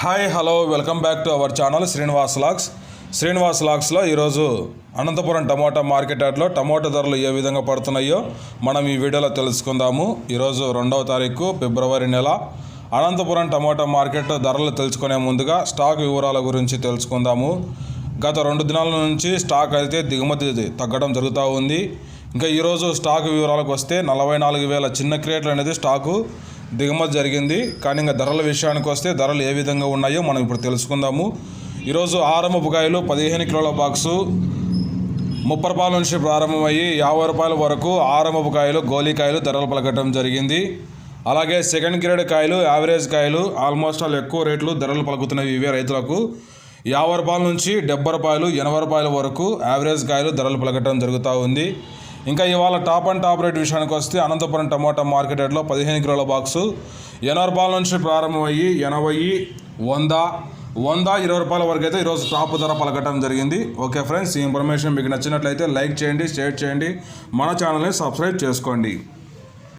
Hi hello welcome back to our channel Srinivas lakhs Srinivas లాక్స్లో ఈరోజు Anantapuram tomato market యార్డ్లో tomato ధరలు ఏ విధంగా పడుతున్నాయో మనం ఈ వీడియోలో తెలుసుకుందాము. ఈరోజు రెండవ తారీఖు ఫిబ్రవరి నెల. అనంతపురం టమోటా మార్కెట్ ధరలు తెలుసుకునే ముందుగా స్టాక్ వివరాల గురించి తెలుసుకుందాము. గత రెండు దినాల నుంచి స్టాక్ అయితే దిగుమతి తగ్గడం జరుగుతూ ఉంది. ఇంకా ఈరోజు స్టాక్ వివరాలకు వస్తే నలభై నాలుగు వేల చిన్న క్రియేట్లు అనేది స్టాకు దిగుమతి జరిగింది. కానీ ఇంకా ధరల విషయానికి వస్తే ధరలు ఏ విధంగా ఉన్నాయో మనం ఇప్పుడు తెలుసుకుందాము. ఈరోజు ఆరమపు కాయలు పదిహేను కిలోల బాక్సు ముప్పై రూపాయల నుంచి ప్రారంభమయ్యి యాభై రూపాయల వరకు ఆరంభపు కాయలు గోళీకాయలు ధరలు పలకటం జరిగింది. అలాగే సెకండ్ గ్రేడ్ కాయలు యావరేజ్ కాయలు ఆల్మోస్ట్ ఆల్ ఎక్కువ రేట్లు ధరలు పలుకుతున్నవి ఇవే రైతులకు. యాభై రూపాయల నుంచి డెబ్బై రూపాయలు ఎనభై రూపాయల వరకు యావరేజ్ కాయలు ధరలు పలకటం జరుగుతూ ఉంది. ఇంకా ఇవాళ టాప్ అండ్ టాప్ రేట్ విషయానికి వస్తే అనంతపురం టమోటా మార్కెట్ రేట్లో పదిహేను కిలోల బాక్సు. ఎనభై రూపాయల నుంచి ప్రారంభమయ్యి ఎనభై వంద వంద ఇరవై రూపాయల వరకు అయితే ఈరోజు టాప్ ధర పలకటం జరిగింది. ఓకే ఫ్రెండ్స్ ఈ ఇన్ఫర్మేషన్ మీకు నచ్చినట్లయితే లైక్ చేయండి షేర్ చేయండి. మన ఛానల్ని సబ్స్క్రైబ్ చేసుకోండి.